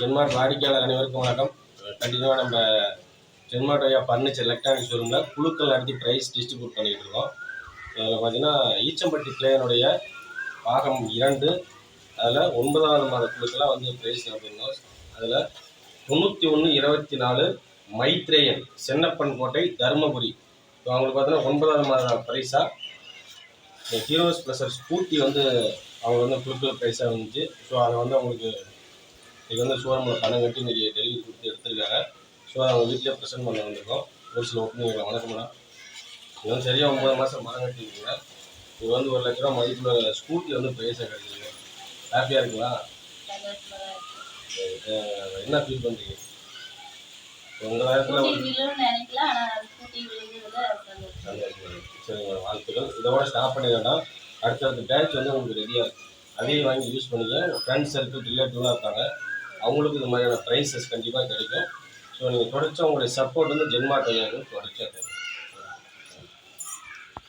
ஜென்மார்ட் வாடிக்கையாளர் அனைவருக்கும் வணக்கம். கண்டினியூவாக நம்ம ஜென்மார்ட் ஐயா பர்னிச்சர் எலக்ட்ரானிக் ஷோரூமில் குழுக்கள் நடத்தி ப்ரைஸ் டிஸ்ட்ரிபியூட் பண்ணிகிட்டு இருக்கோம். அதில் பார்த்தீங்கன்னா ஈச்சம்பட்டி பிளேயனுடைய பாகம் இரண்டு அதில் ஒன்பதாவது மாத குழுக்கெல்லாம் வந்து ப்ரைஸ் நடத்திருந்தோம். அதில் தொண்ணூற்றி ஒன்று இருபத்தி நாலு மைத்ரேயன் சென்னப்பன் கோட்டை தருமபுரி. ஸோ அவங்களுக்கு பார்த்தீங்கன்னா ஒன்பதாவது மாத ப்ரைஸாக ஹீரோஸ் ப்ளஸர் ஸ்கூட்டி வந்து அவங்க வந்து குழுக்கள் ப்ரைஸாக வந்துச்சு ஸோ அதை வந்து அவங்களுக்கு இது வந்து ஷோரூமில் பணம் கட்டி இன்றைக்கி டெலிவரி கொடுத்து எடுத்திருக்காங்க. ஸோ அவங்க வீட்டிலே ப்ரெசென்ட் பண்ண வந்திருக்கோம் ஒரு சில ஒப்பந்தங்கள் வணக்கம் மேடம். இது வந்து சரியாக ஒம்பது மாதம் மரம் கட்டிருக்கீங்க இது வந்து ஒரு லட்ச ரூபா மதிப்புள்ள ஸ்கூட்டி வந்து ப்ரைஸாக கிடைச்சிருக்கு ஹாப்பியாக இருக்குங்களா? என்ன ஃபீல் பண்ணுறீங்க உங்கள் நேரத்தில் சரிங்க மேடம் வாழ்த்துக்கள். இதோட ஸ்டாப் பண்ணி வேண்டாம். அடுத்தடுத்த பேட்ச் வந்து உங்களுக்கு ரெடியாக இருக்குது அதையும் வாங்கி யூஸ் பண்ணிக்க ஃப்ரெண்ட்ஸ் சர்க்கிள் ரிலேட்டிவ்லாம் இருக்காங்க. அவங்களுக்கு இது மாதிரியான ப்ரைஸஸ் கண்டிப்பாக கிடைக்கும். ஸோ நீங்கள் தொடர்ச்சி உங்களுடைய சப்போர்ட் வந்து ஜென்மா டையாருக்கு தொடர்ச்சியாக